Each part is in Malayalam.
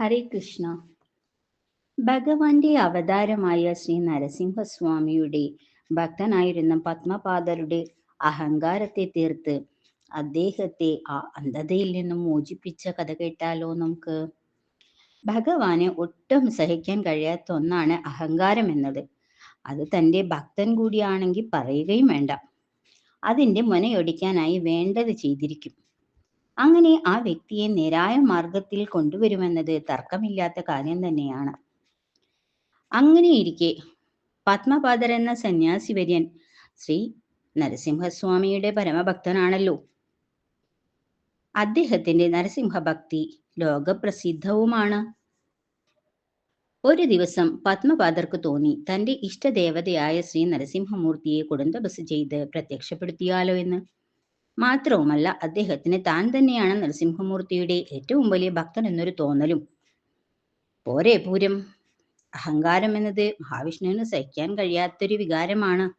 ഹരേ കൃഷ്ണ. ഭഗവാന്റെ അവതാരമായ ശ്രീ നരസിംഹസ്വാമിയുടെ ഭക്തനായിരുന്ന പത്മപാദരുടെ അഹങ്കാരത്തെ തീർത്ത് അദ്ദേഹത്തെ ആ അന്ധതയിൽ നിന്നും മോചിപ്പിച്ച കഥ കേട്ടാലോ നമുക്ക്? ഭഗവാന് ഒട്ടും സഹിക്കാൻ കഴിയാത്ത ഒന്നാണ് അഹങ്കാരം എന്നത്. അത് തന്റെ ഭക്തൻ കൂടിയാണെങ്കിൽ പറയുകയും വേണ്ട. അതിന്റെ മുനയൊടിക്കാനായി വേണ്ടത് ചെയ്തിരിക്കും. അങ്ങനെ ആ വ്യക്തിയെ നേരായ മാർഗത്തിൽ കൊണ്ടുവരുമെന്നത് തർക്കമില്ലാത്ത കാര്യം തന്നെയാണ്. അങ്ങനെയിരിക്കെ പത്മപാദർ എന്ന സന്യാസി വര്യൻ ശ്രീ നരസിംഹസ്വാമിയുടെ പരമഭക്തനാണല്ലോ. അദ്ദേഹത്തിന്റെ നരസിംഹഭക്തി ലോകപ്രസിദ്ധവുമാണ്. ഒരു ദിവസം പത്മപാദർക്ക് തോന്നി തന്റെ ഇഷ്ടദേവതയായ ശ്രീ നരസിംഹമൂർത്തിയെ കുടുംബസ് ചെയ്ത് പ്രത്യക്ഷപ്പെടുത്തിയാലോ എന്ന്. മാത്രവുമല്ല അദ്ദേഹത്തിന് താൻ തന്നെയാണ് നരസിംഹമൂർത്തിയുടെ ഏറ്റവും വലിയ ഭക്തൻ എന്നൊരു തോന്നലും. പോരെ പൂരം. അഹങ്കാരം എന്നത് മഹാവിഷ്ണുവിന് സഹിക്കാൻ കഴിയാത്തൊരു വികാരമാണ്.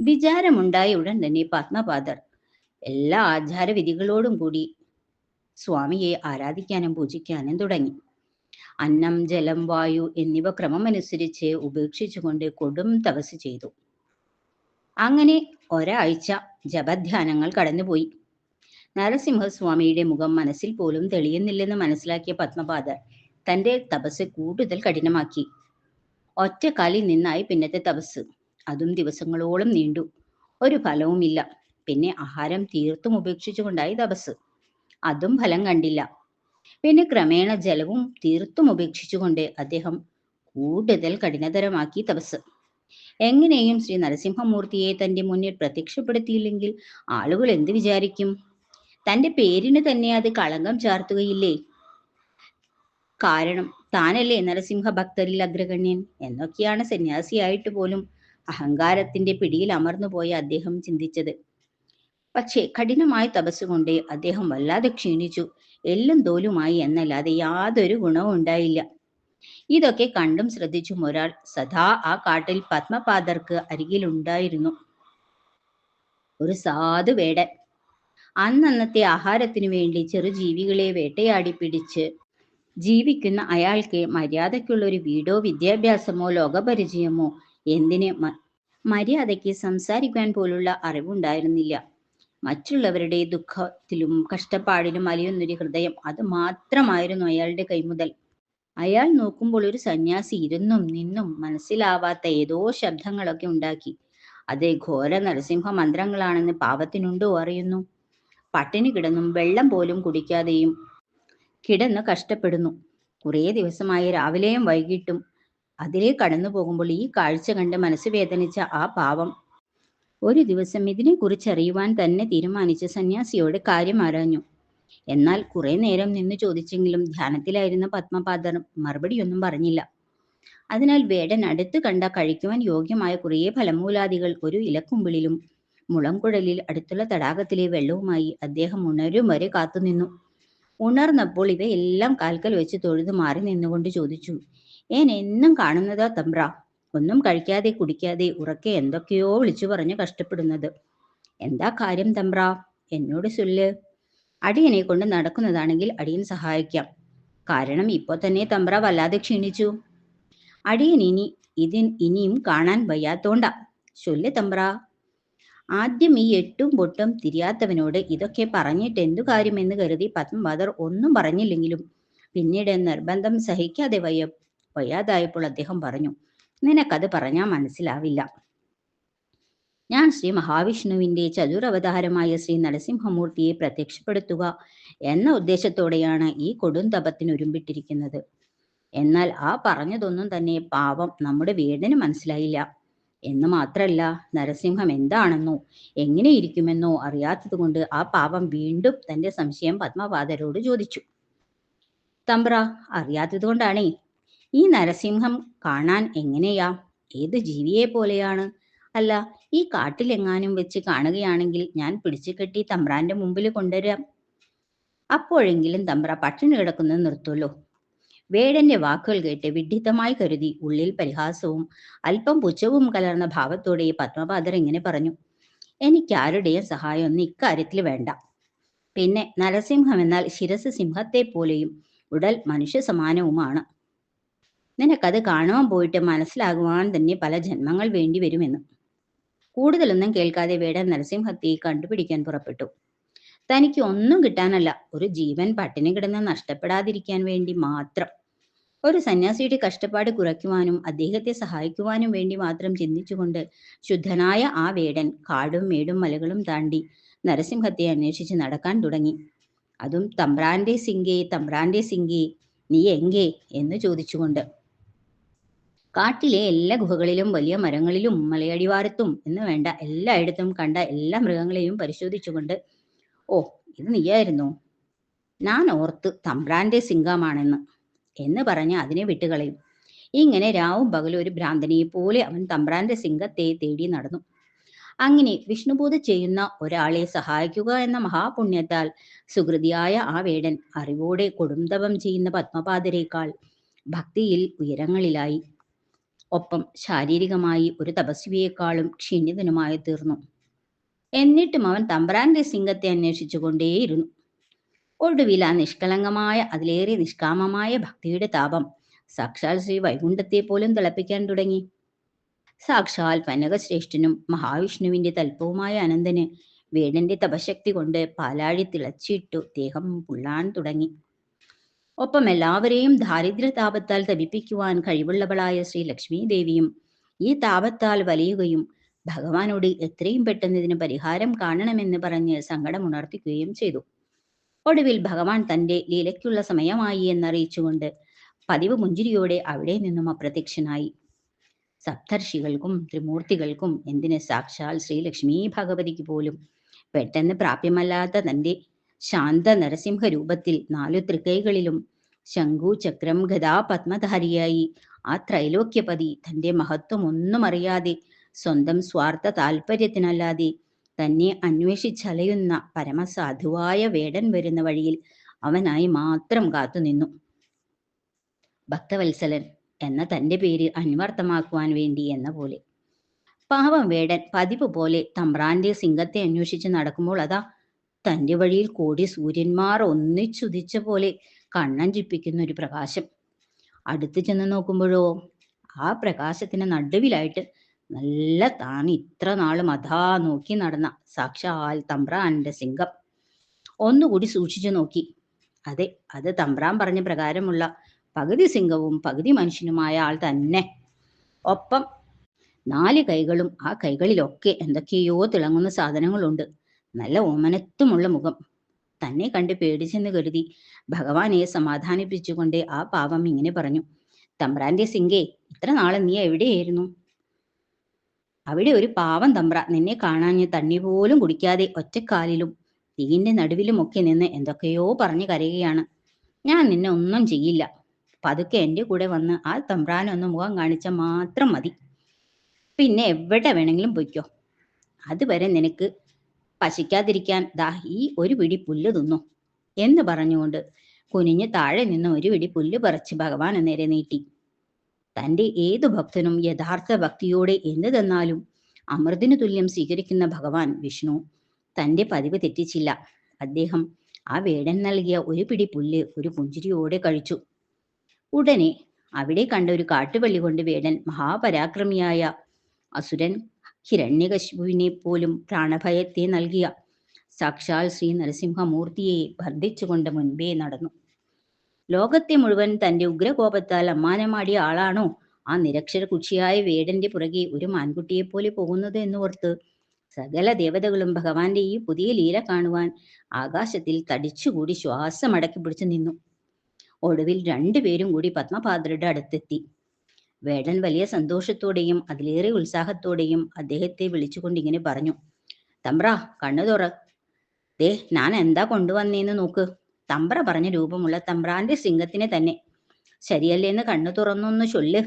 വിചാരമുണ്ടായ ഉടൻ തന്നെ പത്മപാദർ എല്ലാ ആചാരവിധികളോടും കൂടി സ്വാമിയെ ആരാധിക്കാനും പൂജിക്കാനും തുടങ്ങി. അന്നം ജലം വായു എന്നിവ ക്രമമനുസരിച്ച് ഉപേക്ഷിച്ചുകൊണ്ട് കൊടും തപസ് ചെയ്തു. അങ്ങനെ ഒരാഴ്ച ജപധ്യാനങ്ങൾ കടന്നുപോയി. നരസിംഹസ്വാമിയുടെ മുഖം മനസ്സിൽ പോലും തെളിയുന്നില്ലെന്ന് മനസ്സിലാക്കിയ പത്മപാദർ തന്റെ തപസ് കൂടുതൽ കഠിനമാക്കി. ഒറ്റക്കാലിൽ നിന്നായി പിന്നത്തെ തപസ്. അതും ദിവസങ്ങളോളം നീണ്ടു. ഒരു ഫലവുമില്ല. പിന്നെ ആഹാരം തീർത്തും ഉപേക്ഷിച്ചുകൊണ്ടായി തപസ്. അതും ഫലം കണ്ടില്ല. പിന്നെ ക്രമേണ ജലവും തീർത്തും ഉപേക്ഷിച്ചുകൊണ്ട് അദ്ദേഹം കൂടുതൽ കഠിനതരമാക്കി തപസ്. എങ്ങനെയും ശ്രീ നരസിംഹമൂർത്തിയെ തന്റെ മുന്നിൽ പ്രത്യക്ഷപ്പെടുത്തിയില്ലെങ്കിൽ ആളുകൾ എന്ത് വിചാരിക്കും? തന്റെ പേരിന് തന്നെ അത് കളങ്കം ചാർത്തുകയില്ലേ? കാരണം താനല്ലേ നരസിംഹ ഭക്തരിൽ അഗ്രഗണ്യൻ? എന്നൊക്കെയാണ് സന്യാസിയായിട്ട് പോലും അഹങ്കാരത്തിന്റെ പിടിയിൽ അമർന്നുപോയ അദ്ദേഹം ചിന്തിച്ചത്. പക്ഷേ കഠിനമായ തപസ്സുകൊണ്ട് അദ്ദേഹം വല്ലാതെ ക്ഷീണിച്ചു. എല്ലും തോലുമായി എന്നല്ലാതെ യാതൊരു ഗുണവും ഉണ്ടായില്ല. ഇതൊക്കെ കണ്ടും ശ്രദ്ധിച്ചും ഒരാൾ സദാ ആ കാട്ടിൽ പത്മപാദർക്ക് അരികിലുണ്ടായിരുന്നു. ഒരു സാധു വേടൻ. അന്നന്നത്തെ ആഹാരത്തിനു വേണ്ടി ചെറു ജീവികളെ വേട്ടയാടി പിടിച്ച് ജീവിക്കുന്ന അയാൾക്ക് മര്യാദയ്ക്കുള്ള ഒരു വീടോ വിദ്യാഭ്യാസമോ ലോകപരിചയമോ എന്തിന് മര്യാദയ്ക്ക് സംസാരിക്കാൻ പോലുള്ള അറിവുണ്ടായിരുന്നില്ല. മറ്റുള്ളവരുടെ ദുഃഖത്തിലും കഷ്ടപ്പാടിലും അലിയുന്നൊരു ഹൃദയം അത് മാത്രമായിരുന്നു അയാളുടെ കൈമുതൽ. അയാൾ നോക്കുമ്പോൾ ഒരു സന്യാസി ഇരുന്നും നിന്നും മനസ്സിലാവാത്ത ഏതോ ശബ്ദങ്ങളൊക്കെ ഉണ്ടാക്കി. അത് ഘോര നരസിംഹ മന്ത്രങ്ങളാണെന്ന് പാവത്തിനുണ്ടോ അറിയുന്നു. പട്ടിണി കിടന്നും വെള്ളം പോലും കുടിക്കാതെയും കിടന്ന് കഷ്ടപ്പെടുന്നു. കുറേ ദിവസമായി രാവിലെയും വൈകിട്ടും അതിലേ കടന്നു പോകുമ്പോൾ ഈ കാഴ്ച കണ്ട് മനസ്സ് വേദനിച്ച ആ പാവം ഒരു ദിവസം ഇതിനെക്കുറിച്ച് അറിയുവാൻ തന്നെ തീരുമാനിച്ച സന്യാസിയോട് കാര്യം ആരാഞ്ഞു. എന്നാൽ കുറെ നേരം നിന്ന് ചോദിച്ചെങ്കിലും ധ്യാനത്തിലായിരുന്ന പത്മപാദർ മറുപടിയൊന്നും പറഞ്ഞില്ല. അതിനാൽ വേടൻ അടുത്ത് കണ്ട കഴിക്കുവാൻ യോഗ്യമായ കുറേ ഫലമൂലാദികൾ ഒരു ഇലക്കുമ്പിളിലും മുളംകുഴലിൽ അടുത്തുള്ള തടാകത്തിലെ വെള്ളവുമായി അദ്ദേഹം ഉണരും വരെ കാത്തുനിന്നു ഉണർന്നപ്പോൾ ഇവയെല്ലാം കാൽക്കൽ വെച്ച് തൊഴുതു മാറി നിന്നുകൊണ്ട് ചോദിച്ചു ഏൻ എന്നും കാണുന്നതാ തമ്പ്ര? ഒന്നും കഴിക്കാതെ കുടിക്കാതെ ഉറക്കെ എന്തൊക്കെയോ വിളിച്ചു പറഞ്ഞ് കഷ്ടപ്പെടുന്നത്. എന്താ കാര്യം തമ്പ്ര? എന്നോട് ചൊല്ല്. അടിയനെ കൊണ്ട് നടക്കുന്നതാണെങ്കിൽ അടിയൻ സഹായിക്കാം. കാരണം ഇപ്പൊ തന്നെ തമ്പ്ര വല്ലാതെ ക്ഷീണിച്ചു. അടിയൻ ഇനി ഇതിൻ ഇനിയും കാണാൻ വയ്യാത്തോണ്ട. ചൊല്ല് തമ്പ്ര. ആദ്യം ഈ എട്ടും പൊട്ടും തിരിയാത്തവനോട് ഇതൊക്കെ പറഞ്ഞിട്ട് എന്തു കാര്യമെന്ന് കരുതി പത്മപാദർ ഒന്നും പറഞ്ഞില്ലെങ്കിലും പിന്നീട് നിർബന്ധം സഹിക്കാതെ വയ്യ വയ്യാതായപ്പോൾ അദ്ദേഹം പറഞ്ഞു നിനക്കത് പറഞ്ഞാൽ മനസ്സിലാവില്ല. ഞാൻ ശ്രീ മഹാവിഷ്ണുവിന്റെ ചതുരവതാരമായ ശ്രീ നരസിംഹമൂർത്തിയെ പ്രത്യക്ഷപ്പെടുത്തുക എന്ന ഉദ്ദേശത്തോടെയാണ് ഈ കൊടും തപത്തിന് ഉരുമ്പിട്ടിരിക്കുന്നത് എന്നാൽ ആ പറഞ്ഞതൊന്നും തന്നെ പാവം നമ്മുടെ വീടിന് മനസ്സിലായില്ല. എന്ന് മാത്രല്ല നരസിംഹം എന്താണെന്നോ എങ്ങനെ ഇരിക്കുമെന്നോ അറിയാത്തത് കൊണ്ട് ആ പാവം വീണ്ടും തന്റെ സംശയം പത്മപാദരോട് ചോദിച്ചു. തമ്പ്ര അറിയാത്തത് കൊണ്ടാണേ ഈ നരസിംഹം കാണാൻ എങ്ങനെയാ? ഏത് ജീവിയെ പോലെയാണ് അല്ല ഈ കാട്ടിലെങ്ങാനും വെച്ച് കാണുകയാണെങ്കിൽ ഞാൻ പിടിച്ചു കെട്ടി തമ്പ്രാന്റെ മുമ്പിൽ കൊണ്ടുവരാം. അപ്പോഴെങ്കിലും തമ്പ്ര പട്ടിണി കിടക്കുന്നത് നിർത്തുമല്ലോ വേടന്റെ വാക്കുകൾ കേട്ട് വിഡ്ഢിത്തമായി കരുതി ഉള്ളിൽ പരിഹാസവും അല്പം പുച്ഛവും കലർന്ന ഭാവത്തോടെ പത്മപാദർ ഇങ്ങനെ പറഞ്ഞു എനിക്ക് ആരുടെയും സഹായം ഒന്നും ഇക്കാര്യത്തിൽ വേണ്ട. പിന്നെ നരസിംഹം എന്നാൽ ശിരസ് സിംഹത്തെ പോലെയും ഉടൽ മനുഷ്യ സമാനവുമാണ്. നിനക്കത് കാണുവാൻ പോയിട്ട് മനസ്സിലാകുവാൻ തന്നെ പല ജന്മങ്ങൾ വേണ്ടി വരുമെന്ന്. കൂടുതലൊന്നും കേൾക്കാതെ വേടൻ നരസിംഹത്തെ കണ്ടുപിടിക്കാൻ പുറപ്പെട്ടു. തനിക്ക് ഒന്നും കിട്ടാനല്ല ഒരു ജീവൻ പട്ടിണി കിടന്ന് നഷ്ടപ്പെടാതിരിക്കാൻ വേണ്ടി മാത്രം. ഒരു സന്യാസിയുടെ കഷ്ടപ്പാട് കുറയ്ക്കുവാനും അദ്ദേഹത്തെ സഹായിക്കുവാനും വേണ്ടി മാത്രം ചിന്തിച്ചുകൊണ്ട് ശുദ്ധനായ ആ വേടൻ കാടും മേടും മലകളും താണ്ടി നരസിംഹത്തെ അന്വേഷിച്ച് നടക്കാൻ തുടങ്ങി. അതും തമ്പ്രാന്റെ സിംഗേ തമ്പ്രാന്റെ സിംഗേ നീ എങ്കേ എന്ന് ചോദിച്ചുകൊണ്ട് കാട്ടിലെ എല്ലാ ഗുഹകളിലും വലിയ മരങ്ങളിലും മലയടിവാരത്തും എന്ന് വേണ്ട എല്ലായിടത്തും കണ്ട എല്ലാ മൃഗങ്ങളെയും പരിശോധിച്ചുകൊണ്ട് ഓ ഇത് നീയായിരുന്നു. ഞാൻ ഓർത്ത് തമ്പ്രാന്റെ സിംഗമാണെന്ന് എന്ന് പറഞ്ഞ് അതിനെ വിട്ടുകളയും. ഇങ്ങനെ രാവും പകലും ഒരു ഭ്രാന്തനെ പോലെ അവൻ തമ്പ്രാന്റെ സിംഗത്തെ തേടി നടന്നു. അങ്ങനെ വിഷ്ണുപൂജ ചെയ്യുന്ന ഒരാളെ സഹായിക്കുക എന്ന മഹാപുണ്യത്താൽ സുഹൃതിയായ ആ വേടൻ അറിവോടെ കൊടുംതപം ചെയ്യുന്ന പത്മപാതരേക്കാൾ ഭക്തിയിൽ ഉയരങ്ങളിലായി. ഒപ്പം ശാരീരികമായി ഒരു തപസ്വിയേക്കാളും ക്ഷീണിതനുമായി തീർന്നു. എന്നിട്ടും അവൻ തമ്പ്രാന്റെ സിംഗത്തെ അന്വേഷിച്ചു കൊണ്ടേയിരുന്നു. ഒടുവിൽ ആ നിഷ്കളങ്കമായ അതിലേറെ നിഷ്കാമമായ ഭക്തിയുടെ താപം സാക്ഷാൽ ശ്രീ വൈകുണ്ഠത്തെ പോലും തിളപ്പിക്കാൻ തുടങ്ങി. സാക്ഷാൽ പനകശ്രേഷ്ഠനും മഹാവിഷ്ണുവിന്റെ തൽപ്പവുമായ അനന്തന് വേടന്റെ തപശക്തി കൊണ്ട് പാലാഴി തിളച്ചിട്ടു ദേഹം പുള്ളാൻ തുടങ്ങി. ഒപ്പം എല്ലാവരെയും ദാരിദ്ര്യ താപത്താൽ തപിപ്പിക്കുവാൻ കഴിവുള്ളവളായ ശ്രീ ലക്ഷ്മി ദേവിയും ഈ താപത്താൽ വലയുകയും ഭഗവാനോട് എത്രയും പെട്ടെന്ന് ഇതിന് പരിഹാരം കാണണമെന്ന് പറഞ്ഞ് സങ്കടമുണർത്തിക്കുകയും ചെയ്തു. ഒടുവിൽ ഭഗവാൻ തന്റെ ലീലയ്ക്കുള്ള സമയമായി എന്നറിയിച്ചുകൊണ്ട് പതിവ് മുഞ്ചിരിയോടെ അവിടെ നിന്നും അപ്രത്യക്ഷനായി. സപ്തർഷികൾക്കും ത്രിമൂർത്തികൾക്കും എന്തിന് സാക്ഷാൽ ശ്രീലക്ഷ്മി ഭഗവതിക്ക് പോലും പെട്ടെന്ന് പ്രാപ്യമല്ലാത്ത തന്റെ ശാന്ത നരസിംഹ രൂപത്തിൽ നാലു തൃക്കൈകളിലും ശംഖു ചക്രം ഗതാ പത്മധാരിയായി. ആ ത്രൈലോക്യപതി തന്റെ മഹത്വം ഒന്നും അറിയാതെ സ്വന്തം സ്വാർത്ഥ താല്പര്യത്തിനല്ലാതെ തന്നെ അന്വേഷിച്ചലയുന്ന പരമസാധുവായ വേടൻ വരുന്ന വഴിയിൽ അവനായി മാത്രം കാത്തുനിന്നു. ഭക്തവത്സലൻ എന്ന തന്റെ പേര് അന്വർത്ഥമാക്കുവാൻ വേണ്ടി എന്ന പോലെ. പാവം വേടൻ പതിവ് പോലെ തമ്പ്രാന്റെ സിംഗത്തെ അന്വേഷിച്ച് നടക്കുമ്പോൾ അതാ തന്റെ വഴിയിൽ കൂടി സൂര്യന്മാർ ഒന്നിച്ചുദിച്ച പോലെ കണ്ണഞ്ചിപ്പിക്കുന്ന ഒരു പ്രകാശം. അടുത്ത് ചെന്ന് നോക്കുമ്പോഴോ ആ പ്രകാശത്തിന് നടുവിലായിട്ട് നല്ല താൻ ഇത്ര നാളും അതാ നോക്കി നടന്ന സാക്ഷാൽ തമ്പ്രാന്റെ സിംഗം. ഒന്നുകൂടി സൂക്ഷിച്ചു നോക്കി. അതെ അത് തമ്പ്രാൻ പറഞ്ഞ പ്രകാരമുള്ള പകുതി സിംഗവും പകുതി മനുഷ്യനുമായ ആൾ തന്നെ. ഒപ്പം നാല് കൈകളും ആ കൈകളിലൊക്കെ എന്തൊക്കെയോ തിളങ്ങുന്ന സാധനങ്ങളുണ്ട്. നല്ല ഓമനത്വമുള്ള മുഖം. തന്നെ കണ്ട് പേടിച്ചെന്ന് കരുതി ഭഗവാനെ സമാധാനിപ്പിച്ചുകൊണ്ട് ആ പാപം ഇങ്ങനെ പറഞ്ഞു തമ്പ്രാന്റെ സിംഗേ ഇത്ര നാളെ നീ എവിടെയായിരുന്നു? അവിടെ ഒരു പാവം തമ്പ്ര നിന്നെ കാണാഞ്ഞ് തണ്ണി പോലും കുടിക്കാതെ ഒറ്റക്കാലിലും തീന്റെ നടുവിലുമൊക്കെ നിന്ന് എന്തൊക്കെയോ പറഞ്ഞു കരയുകയാണ്. ഞാൻ നിന്നെ ഒന്നും ചെയ്യില്ല. പതുക്കെ എന്റെ കൂടെ വന്ന് ആ തമ്പ്രാനൊന്ന് മുഖം കാണിച്ച മാത്രം മതി. പിന്നെ എവിടെ വേണമെങ്കിലും പൊയ്ക്കോ. അതുവരെ നിനക്ക് പശിക്കാതിരിക്കാൻ ദാ ഈ ഒരു പിടി പുല്ല് തിന്നു എന്ന് പറഞ്ഞുകൊണ്ട് കുനിഞ്ഞ് താഴെ നിന്ന് ഒരു പിടി പുല്ല് പറിച്ച് ഭഗവാന് നേരെ നീട്ടി. തന്റെ ഏതു ഭക്തനും യഥാർത്ഥ ഭക്തിയോടെ എന്ത് തന്നാലും അമൃതിനു തുല്യം സ്വീകരിക്കുന്ന ഭഗവാൻ വിഷ്ണു തന്റെ പതിവ് തെറ്റിച്ചില്ല. അദ്ദേഹം ആ വേടൻ നൽകിയ ഒരു പിടി പുല്ല് ഒരു പുഞ്ചിരിയോടെ കഴിച്ചു. ഉടനെ അവിടെ കണ്ട ഒരു കാട്ടുപള്ളി കൊണ്ട് വേടൻ മഹാപരാക്രമിയായ അസുരൻ ഹിരണ്യകശിപുവിനെ പോലും പ്രാണഭയത്തെ നൽകിയ. സാക്ഷാൽ ശ്രീ നരസിംഹമൂർത്തിയെ ഭർദ്ധിച്ചുകൊണ്ട് മുൻപേ നടന്നു. ലോകത്തെ മുഴുവൻ തന്റെ ഉഗ്രകോപത്താൽ അമ്മാനമാടിയ ആളാണോ? ആ നിരക്ഷര കുച്ചിയായ വേടന്റെ പുറകെ ഒരു മാൻകുട്ടിയെ പോലെ പോകുന്നത് എന്നോർത്ത് സകല ദേവതകളും ഭഗവാന്റെ ഈ പുതിയ ലീല കാണുവാൻ ആകാശത്തിൽ തടിച്ചുകൂടി ശ്വാസം അടക്കി പിടിച്ചു നിന്നു. ഒടുവിൽ രണ്ടുപേരും കൂടി പത്മപാദരുടെ അടുത്തെത്തി. വേടൻ വലിയ സന്തോഷത്തോടെയും അതിലേറെ ഉത്സാഹത്തോടെയും അദ്ദേഹത്തെ വിളിച്ചുകൊണ്ട് ഇങ്ങനെ പറഞ്ഞു. തമ്പ്ര കണ്ണു തുറ. ദേ ഞാൻ എന്താ കൊണ്ടുവന്നേന്ന് നോക്ക് തമ്പ്ര പറഞ്ഞ രൂപമുള്ള തമ്പ്രാന്റെ സിംഗത്തിനെ തന്നെ. ശരിയല്ലേന്ന് കണ്ണു തുറന്നൊന്ന് ചൊല്ല്.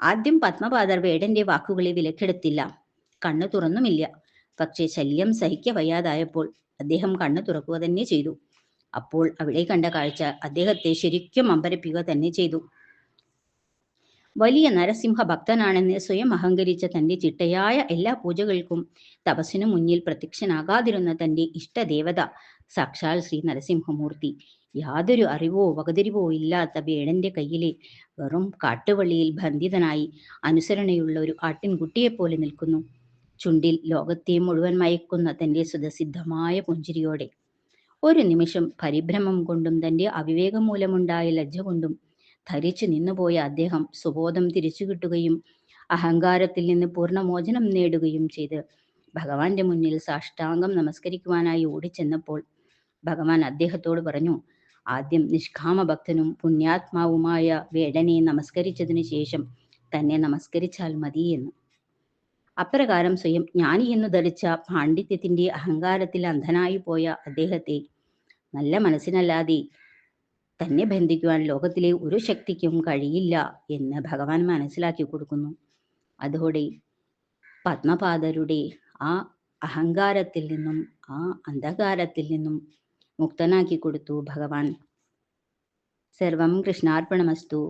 ആദ്യം പത്മപാദർ വേടന്റെ വാക്കുകളെ വിലക്കെടുത്തില്ല. കണ്ണു തുറന്നുമില്ല. പക്ഷേ ശല്യം സഹിക്ക വയ്യാതായപ്പോൾ അദ്ദേഹം കണ്ണു തുറക്കുക തന്നെ ചെയ്തു. അപ്പോൾ അവിടെ കണ്ട കാഴ്ച അദ്ദേഹത്തെ ശരിക്കും അമ്പരപ്പിക്കുക തന്നെ ചെയ്തു. വലിയ നരസിംഹ ഭക്തനാണെന്ന് സ്വയം അഹങ്കരിച്ച തന്റെ ചിട്ടയായ എല്ലാ പൂജകൾക്കും തപസ്സിനു മുന്നിൽ പ്രത്യക്ഷനാകാതിരുന്ന തന്റെ ഇഷ്ടദേവത സാക്ഷാൽ ശ്രീ നരസിംഹമൂർത്തി. യാതൊരു അറിവോ വകതിരിവോ ഇല്ലാത്ത വേടന്റെ കയ്യിലെ വെറും കാട്ടുവള്ളിയിൽ ബന്ധിതനായി അനുസരണയുള്ള ഒരു ആട്ടിൻകുട്ടിയെപ്പോലെ നിൽക്കുന്നു. ചുണ്ടിൽ ലോകത്തെ മുഴുവൻ മയക്കുന്ന തന്റെ സുതസിദ്ധമായ പുഞ്ചിരിയോടെ. ഒരു നിമിഷം പരിഭ്രമം കൊണ്ടും തന്റെ അവിവേകം മൂലമുണ്ടായ ലജ്ജ കൊണ്ടും ധരിച്ചു നിന്നുപോയ അദ്ദേഹം സുബോധം തിരിച്ചു കിട്ടുകയും അഹങ്കാരത്തിൽ നിന്ന് പൂർണമോചനം നേടുകയും ചെയ്ത് ഭഗവാന്റെ മുന്നിൽ സാഷ്ടാംഗം നമസ്കരിക്കുവാനായി ഓടിച്ചെന്നപ്പോൾ ഭഗവാൻ അദ്ദേഹത്തോട് പറഞ്ഞു ആദ്യം നിഷ്കാമ ഭക്തനും പുണ്യാത്മാവുമായ വേടനെ നമസ്കരിച്ചതിനു ശേഷം തന്നെ നമസ്കരിച്ചാൽ മതി എന്ന്. അപ്രകാരം സ്വയം ജ്ഞാനി എന്ന് ധരിച്ച പാണ്ഡിത്യത്തിന്റെ അഹങ്കാരത്തിൽ അന്ധനായി പോയ അദ്ദേഹത്തെ നല്ല മനസ്സിനല്ലാതെ തന്നെ ബന്ധിക്കുവാൻ ലോകത്തിലെ ഒരു ശക്തിക്കും കഴിയില്ല എന്ന് ഭഗവാൻ മനസ്സിലാക്കി കൊടുക്കുന്നു. അതോടെ പത്മപാദരുടെ ആ അഹങ്കാരത്തിൽ നിന്നും ആ അന്ധകാരത്തിൽ നിന്നും മുക്തനാക്കി കൊടുത്തു ഭഗവാൻ. സർവം കൃഷ്ണാർപ്പണമസ്തു.